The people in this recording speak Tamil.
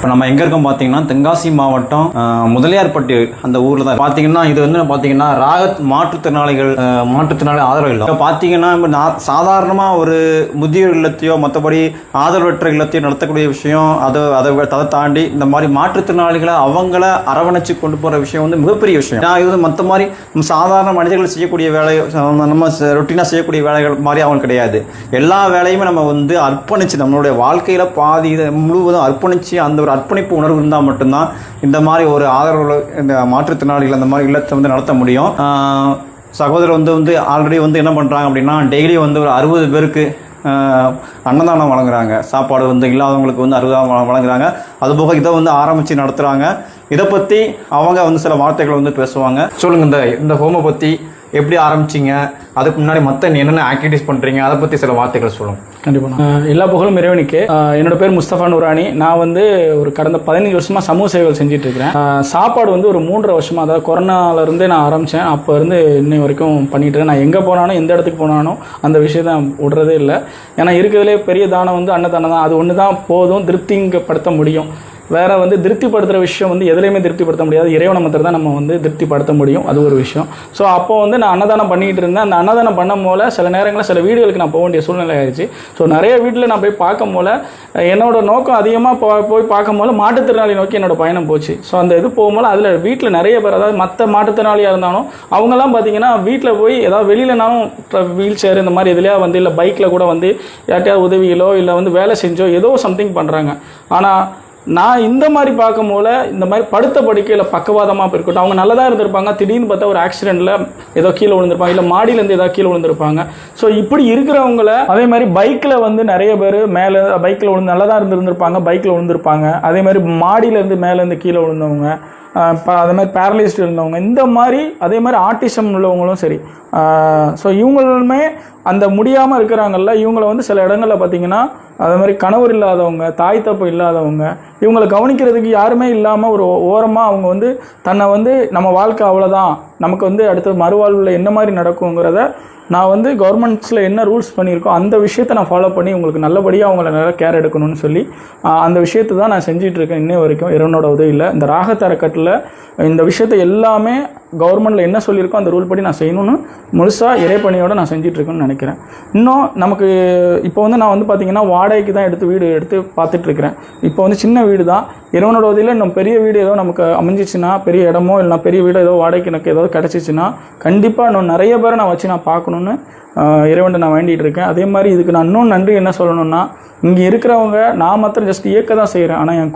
இப்போ நம்ம எங்கே இருக்கோம் பார்த்தீங்கன்னா தென்காசி மாவட்டம் முதலியார்பட்டி அந்த ஊரில் தான். பார்த்தீங்கன்னா இது வந்து பார்த்தீங்கன்னா ராகத் மாற்றுத்திறனாளிகள் மாற்றுத்திறனாளி ஆதரவு இல்லை. இப்போ பார்த்தீங்கன்னா இப்போ நான் சாதாரணமாக ஒரு முதியோர் இல்லத்தையோ மற்றபடி ஆதரவற்ற இல்லத்தையோ நடத்தக்கூடிய விஷயம் அதை அதை அதை தாண்டி இந்த மாதிரி மாற்றுத்திறனாளிகளை அவங்கள அரவணைச்சு கொண்டு போகிற விஷயம் வந்து மிகப்பெரிய விஷயம். நான் இது வந்து மற்ற மாதிரி நம்ம சாதாரண மனிதர்கள் செய்யக்கூடிய வேலை நம்ம ரொட்டீனாக செய்யக்கூடிய வேலைகள் மாதிரி அவங்க கிடையாது. எல்லா வேலையுமே நம்ம வந்து அர்ப்பணிச்சு நம்மளுடைய வாழ்க்கையில் பாதி இதை முழுவதும் அர்ப்பணிச்சு அந்த ஒரு அர்ப்பணிப்பு உணர்வு இருந்தால் மட்டும்தான் இந்த மாதிரி ஒரு ஆதரவு இந்த மாற்றுத்திறனாளிகள் அந்த மாதிரி இல்லத்தை வந்து நடத்த முடியும். சகோதரர் வந்து வந்து ஆல்ரெடி வந்து என்ன பண்ணுறாங்க அப்படின்னா டெய்லி வந்து ஒரு அறுபது பேருக்கு அன்னதானம் வழங்குறாங்க. சாப்பாடு வந்து இல்லாதவங்களுக்கு வந்து அறுபதாம் வழங்குறாங்க. அதுபோக இதை வந்து ஆரம்பித்து நடத்துகிறாங்க இதை பற்றி அவங்க வந்து சில வார்த்தைகள் வந்து பேசுவாங்க. சொல்லுங்கள் இந்த இந்த ஹோமை பற்றி எப்படி ஆரம்பிச்சிங்க? அதுக்கு முன்னாடி மற்ற என்னென்ன ஆக்டிவிட்டிஸ் பண்ணுறீங்க அதை பற்றி சில வார்த்தைகள் சொல்லுங்கள் கண்டிப்பாக எல்லா புகழும் இறைவனுக்கு. என்னோட பேர் முஸ்தபா நூரானி நான் வந்து ஒரு கடந்த பதினஞ்சு வருஷமா சமூக சேவைகள் செஞ்சுட்டு இருக்கிறேன் சாப்பாடு வந்து ஒரு மூன்றரை வருஷமா அதாவது கொரோனால இருந்தே நான் ஆரம்பிச்சேன். அப்போ இருந்து இன்னை வரைக்கும் பண்ணிட்டு இருக்கேன். நான் எங்கே போனாலும் எந்த இடத்துக்கு போனாலும் அந்த விஷயத்தை விடுறதே இல்லை. ஏன்னா இருக்கிறதுலே பெரிய தானம் வந்து அன்னதானம் தான் அது ஒன்று தான் போதும் திருப்திங்கப்படுத்த முடியும். வேற வந்து திருப்திப்படுத்துகிற விஷயம் வந்து எதுலையுமே திருப்திப்படுத்த முடியாது. இறைவனை மாத்திரம் தான் நம்ம வந்து திருப்திப்படுத்த முடியும். அது ஒரு விஷயம். ஸோ அப்போ வந்து நான் அன்னதானம் பண்ணிட்டு இருந்தேன். அந்த அன்னதானம் பண்ணும் போல சில நேரங்களில் சில வீடுகளுக்கு நான் போக வேண்டிய சூழ்நிலை ஆயிடுச்சு ஸோ நிறைய வீட்டில் நான் போய் பார்க்கும் போல என்னோடய என்னோட நோக்கம் அதிகமாக போ போய் பார்க்கும் போல மாற்றுத்திறனாளி நோக்கி என்னோட பயணம் போச்சு. ஸோ அந்த இது போகும்போது அதில் வீட்டில் நிறைய பேர் அதாவது மற்ற மாற்றுத்திறனாளியாக இருந்தாலும் அவங்கெல்லாம் பார்த்தீங்கன்னா வீட்டில் போய் ஏதாவது வெளியிலனாலும் வீல் சேர் இந்த மாதிரி எதுலையா வந்து இல்லை பைக்கில் கூட வந்து யார்ட்டையாவது உதவிகளோ இல்லை வந்து வேலை செஞ்சோ ஏதோ சம்திங் பண்ணுறாங்க ஆனால் நான் இந்த மாதிரி பார்க்கும் போல இந்த மாதிரி படுத்த படுக்கையில் பக்கவாதமாக இருக்கட்டும் அவங்க நல்லதாக இருந்திருப்பாங்க. திடீர்னு பார்த்தா ஒரு ஆக்சிடெண்ட்டில் ஏதோ கீழே விழுந்திருப்பாங்க. இல்லை மாடியிலேருந்து ஏதாவது கீழே விழுந்திருப்பாங்க. ஸோ இப்படி இருக்கிறவங்கள அதே மாதிரி பைக்கில் வந்து நிறைய பேர் மேலே பைக்கில் விழுந்து நல்லா தான் இருந்திருந்திருப்பாங்க பைக்கில் விழுந்திருப்பாங்க. அதே மாதிரி மாடியிலேருந்து மேலேருந்து கீழே விழுந்தவங்க ப- அதே மாதிரி பேரலைஸ்டு இருந்தவங்க இந்த மாதிரி அதே மாதிரி ஆட்டிசம் உள்ளவங்களும் சரி ஸோ இவங்களுமே அந்த முடியாமல் இருக்கிறாங்கல்ல இவங்கள வந்து சில இடங்களில் பார்த்தீங்கன்னா அதே மாதிரி கணவர் இல்லாதவங்க தாய் தப்பு இல்லாதவங்க இவங்களை கவனிக்கிறதுக்கு யாருமே இல்லாமல் ஒரு ஓரமாக அவங்க வந்து தன்னை வந்து நம்ம வாழ்க்கை அவ்வளோதான் நமக்கு வந்து அடுத்த மறுவாழ்வில் என்ன மாதிரி நடக்குங்கிறத நான் வந்து கவர்மெண்ட்ஸில் என்ன ரூல்ஸ் பண்ணியிருக்கோ அந்த விஷயத்தை நான் ஃபாலோ பண்ணி உங்களுக்கு நல்லபடியாக அவங்கள நல்லா கேர் எடுக்கணும்னு சொல்லி அந்த விஷயத்தை தான் நான் செஞ்சிட்டு இருக்கேன் இன்னை வரைக்கும். இறைவனோட உதவியில் இந்த ராகத்தரக்கட்டில் இந்த விஷயத்தை எல்லாமே கவர்மெண்ட்டில் என்ன சொல்லியிருக்கோ அந்த ரூல் படி நான் செய்யணும்னு முழுசாக இறைப்பணியோடு நான் செஞ்சிட்ருக்கேன்னு நினைக்கிறேன். இன்னும் நமக்கு இப்போ வந்து நான் வந்து பார்த்திங்கன்னா வாடகைக்கு தான் எடுத்து வீடு எடுத்து பார்த்துட்ருக்கிறேன் இப்போ வந்து சின்ன வீடு தான் இறைவனோட உதவியில் இன்னும் பெரிய வீடு ஏதோ நமக்கு அமைஞ்சிச்சுன்னா பெரிய இடமோ இல்லைனா பெரிய வீடு ஏதோ வாடகைக்கு எனக்கு ஏதாவது கிடச்சிச்சின்னா கண்டிப்பாக இன்னும் நிறைய பேரை நான் வச்சு நான் பார்க்கணுன்னு ஆஹ் இறைவன்ட்ட நான் வேண்டிகிட்டு இருக்கேன் அதே மாதிரி இதுக்கு நான் இன்னும் நன்றி என்ன சொல்லணும்னா இங்கே இருக்கிறவங்க நான் மாத்திரம் ஜஸ்ட் இயக்க தான் செய்கிறேன் ஆனால் என்